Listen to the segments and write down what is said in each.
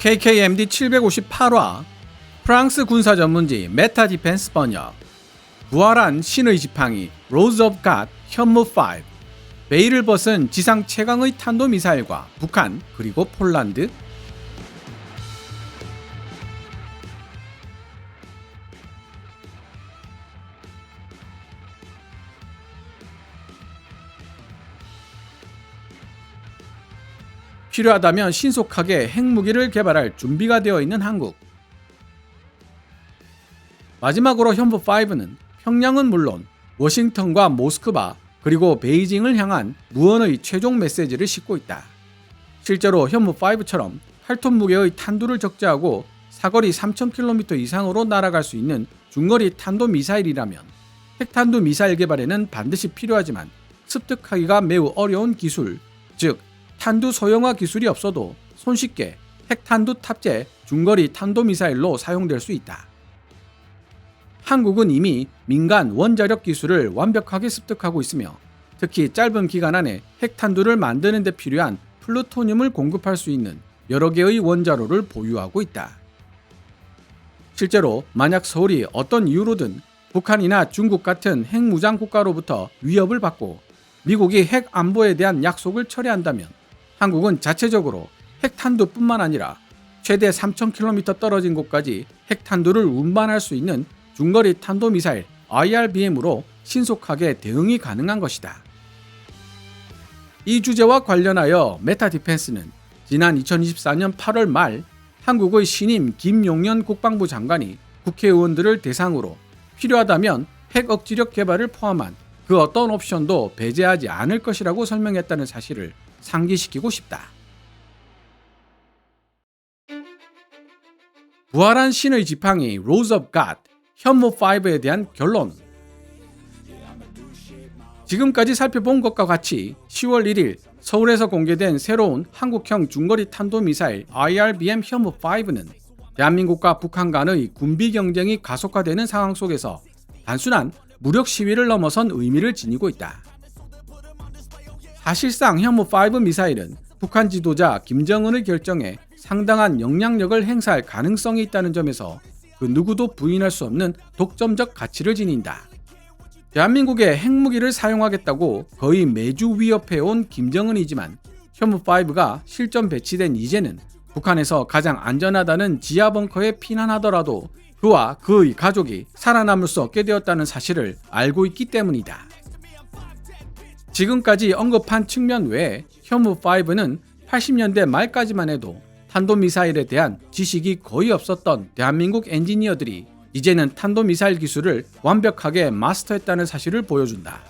KKMD 758화 프랑스 군사 전문지 메타 디펜스 번역. 부활한 신의 지팡이 로즈 오브 갓 현무 5 베일을 벗은 지상 최강의 탄도미사일과 북한 그리고 폴란드 필요하다면 신속하게 핵무기를 개발할 준비가 되어 있는 한국. 마지막으로 현부 5는 평양은 물론 워싱턴과 모스크바 그리고 베이징을 향한 무언의 최종 메시지를 싣고 있다. 실제로 현무 5처럼 8톤 무게의 탄두를 적재하고 사거리 3,000km 이상으로 날아갈 수 있는 중거리 탄도 미사일이라면 핵탄두 미사일 개발에는 반드시 필요하지만 습득하기가 매우 어려운 기술, 즉 탄두 소형화 기술이 없어도 손쉽게 핵탄두 탑재 중거리 탄도미사일로 사용될 수 있다. 한국은 이미 민간 원자력 기술을 완벽하게 습득하고 있으며 특히 짧은 기간 안에 핵탄두를 만드는 데 필요한 플루토늄을 공급할 수 있는 여러 개의 원자로를 보유하고 있다. 실제로 만약 서울이 어떤 이유로든 북한이나 중국 같은 핵무장 국가로부터 위협을 받고 미국이 핵 안보에 대한 약속을 철회한다면 한국은 자체적으로 핵탄두뿐만 아니라 최대 3,000km 떨어진 곳까지 핵탄두를 운반할 수 있는 중거리 탄도미사일 IRBM으로 신속하게 대응이 가능한 것이다. 이 주제와 관련하여 메타 디펜스는 지난 2024년 8월 말 한국의 신임 김용현 국방부 장관이 국회의원들을 대상으로 필요하다면 핵 억지력 개발을 포함한 그 어떤 옵션도 배제하지 않을 것이라고 설명했다는 사실을 상기시키고 싶다. 부활한 신의 지팡이 로즈 업갓 현무 5에 대한 결론 지금까지 살펴본 것과 같이 10월 1일 서울에서 공개된 새로운 한국형 중거리 탄도미사일 IRBM 현무 5는 대한민국과 북한 간의 군비 경쟁이 가속화되는 상황 속에서 단순한 무력 시위를 넘어선 의미를 지니고 있다. 사실상 현무5 미사일은 북한 지도자 김정은의 결정에 상당한 영향력을 행사할 가능성이 있다는 점에서 그 누구도 부인할 수 없는 독점적 가치를 지닌다. 대한민국의 핵무기를 사용하겠다고 거의 매주 위협해온 김정은이지만 현무5가 실전 배치된 이제는 북한에서 가장 안전하다는 지하 벙커에 피난하더라도 그와 그의 가족이 살아남을 수 없게 되었다는 사실을 알고 있기 때문이다. 지금까지 언급한 측면 외에 현무5는 80년대 말까지만 해도 탄도미사일에 대한 지식이 거의 없었던 대한민국 엔지니어들이 이제는 탄도미사일 기술을 완벽하게 마스터했다는 사실을 보여준다.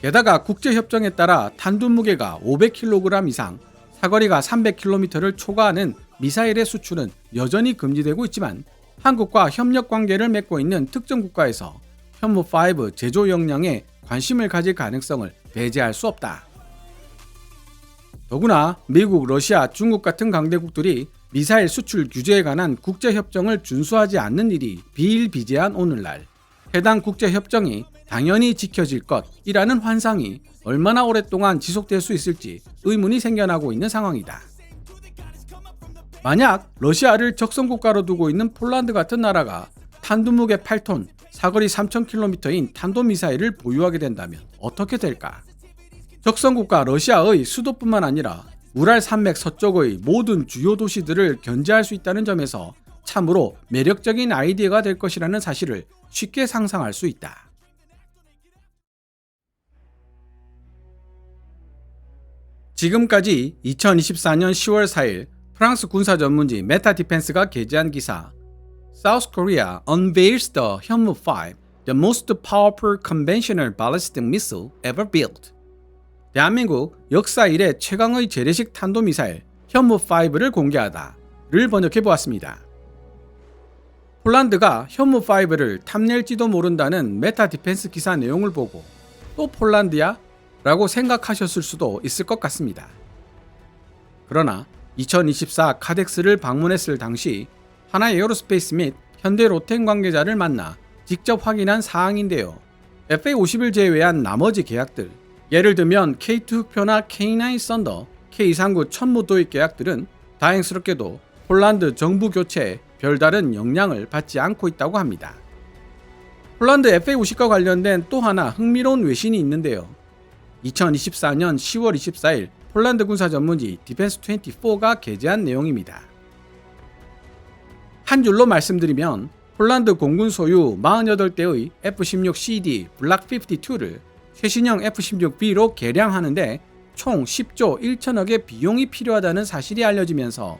게다가 국제협정에 따라 탄두 무게가 500kg 이상, 사거리가 300km를 초과하는 미사일의 수출은 여전히 금지되고 있지만 한국과 협력 관계를 맺고 있는 특정 국가에서 현무5 제조 역량에 관심을 가질 가능성을 배제할 수 없다. 더구나 미국, 러시아, 중국 같은 강대국들이 미사일 수출 규제에 관한 국제협정을 준수하지 않는 일이 비일비재한 오늘날 해당 국제협정이 당연히 지켜질 것이라는 환상이 얼마나 오랫동안 지속될 수 있을지 의문이 생겨나고 있는 상황이다. 만약 러시아를 적성국가로 두고 있는 폴란드 같은 나라가 탄두무게 8톤, 사거리 3,000km인 탄도미사일을 보유하게 된다면 어떻게 될까? 적성국가 러시아의 수도뿐만 아니라 우랄 산맥 서쪽의 모든 주요 도시들을 견제할 수 있다는 점에서 참으로 매력적인 아이디어가 될 것이라는 사실을 쉽게 상상할 수 있다. 지금까지 2024년 10월 4일 프랑스 군사 전문지 메타 디펜스가 게재한 기사 South Korea unveils the Hyunwoo-5, the most powerful conventional ballistic missile ever built. 대한민국 역사 이래 최강의 재래식 탄도미사일 현무5를 공개하다를 번역해 보았습니다. 폴란드가 현무5를 탐낼지도 모른다는 메타 디펜스 기사 내용을 보고 또 폴란드야? 라고 생각하셨을 수도 있을 것 같습니다. 그러나 2024 카덱스를 방문했을 당시 하나 에어로스페이스 및 현대 로텐 관계자를 만나 직접 확인한 사항인데요. FA50을 제외한 나머지 계약들, 예를 들면 K2 흑표나 K9 썬더, K39 천무 도입 계약들은 다행스럽게도 폴란드 정부 교체에 별다른 영향을 받지 않고 있다고 합니다. 폴란드 FA50과 관련된 또 하나 흥미로운 외신이 있는데요. 2024년 10월 24일 폴란드 군사 전문지 디펜스24가 게재한 내용입니다. 한 줄로 말씀드리면 폴란드 공군 소유 48대의 F-16CD 블락 52를 최신형 F-16B로 개량하는데 총 10조 1천억의 비용이 필요하다는 사실이 알려지면서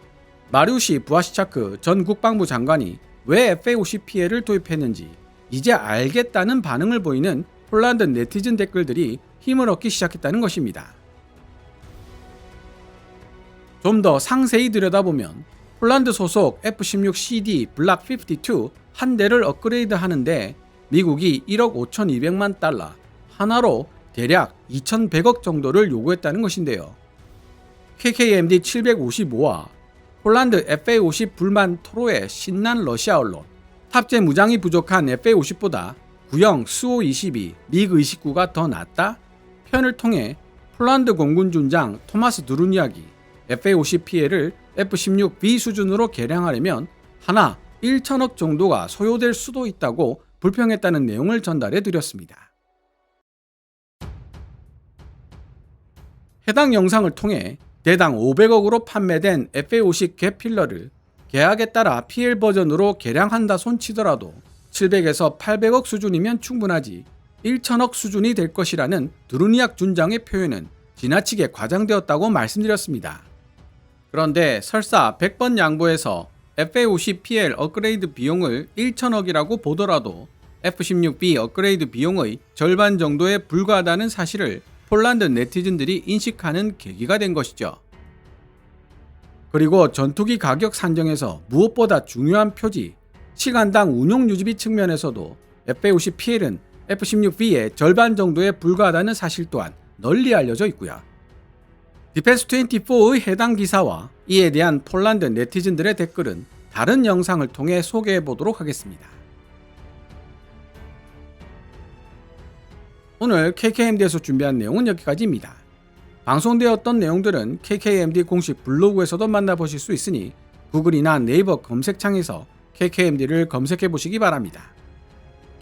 마리우시 부아시차크 전 국방부 장관이 왜 FA-50P를 도입했는지 이제 알겠다는 반응을 보이는 폴란드 네티즌 댓글들이 힘을 얻기 시작했다는 것입니다. 좀 더 상세히 들여다보면 폴란드 소속 F-16CD 블락 52 한 대를 업그레이드 하는데 미국이 1억 5,200만 달러, 하나로 대략 2,100억 정도를 요구했다는 것인데요. KKMD 755와 폴란드 FA50 불만 토로의 신난 러시아 언론, 탑재 무장이 부족한 FA50보다 구형 수호22 미그29가 더 낫다? 편을 통해 폴란드 공군 준장 토마스 두루니악이 FA50 피해를 F16B 수준으로 개량하려면 하나 1천억 정도가 소요될 수도 있다고 불평했다는 내용을 전달해 드렸습니다. 해당 영상을 통해 대당 500억으로 판매된 FA50 개필러를 계약에 따라 PL 버전으로 개량한다 손치더라도 700에서 800억 수준이면 충분하지 1천억 수준이 될 것이라는 드루니악 준장의 표현은 지나치게 과장되었다고 말씀드렸습니다. 그런데 설사 100번 양보해서 FA50PL 업그레이드 비용을 1천억이라고 보더라도 F16B 업그레이드 비용의 절반 정도에 불과하다는 사실을 폴란드 네티즌들이 인식하는 계기가 된 것이죠. 그리고 전투기 가격 산정에서 무엇보다 중요한 표지, 시간당 운용 유지비 측면에서도 FA50PL은 F16B의 절반 정도에 불과하다는 사실 또한 널리 알려져 있고요. 디펜스24의 해당 기사와 이에 대한 폴란드 네티즌들의 댓글은 다른 영상을 통해 소개해 보도록 하겠습니다. 오늘 KKMD에서 준비한 내용은 여기까지입니다. 방송되었던 내용들은 KKMD 공식 블로그에서도 만나보실 수 있으니 구글이나 네이버 검색창에서 KKMD를 검색해 보시기 바랍니다.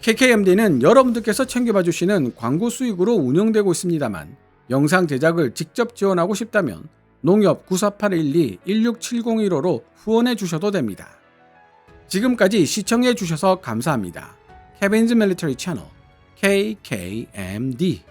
KKMD는 여러분들께서 챙겨봐 주시는 광고 수익으로 운영되고 있습니다만 영상 제작을 직접 지원하고 싶다면 농협 948112-16701호로 후원해 주셔도 됩니다. 지금까지 시청해 주셔서 감사합니다. 케빈즈 멜리터리 채널 KKMD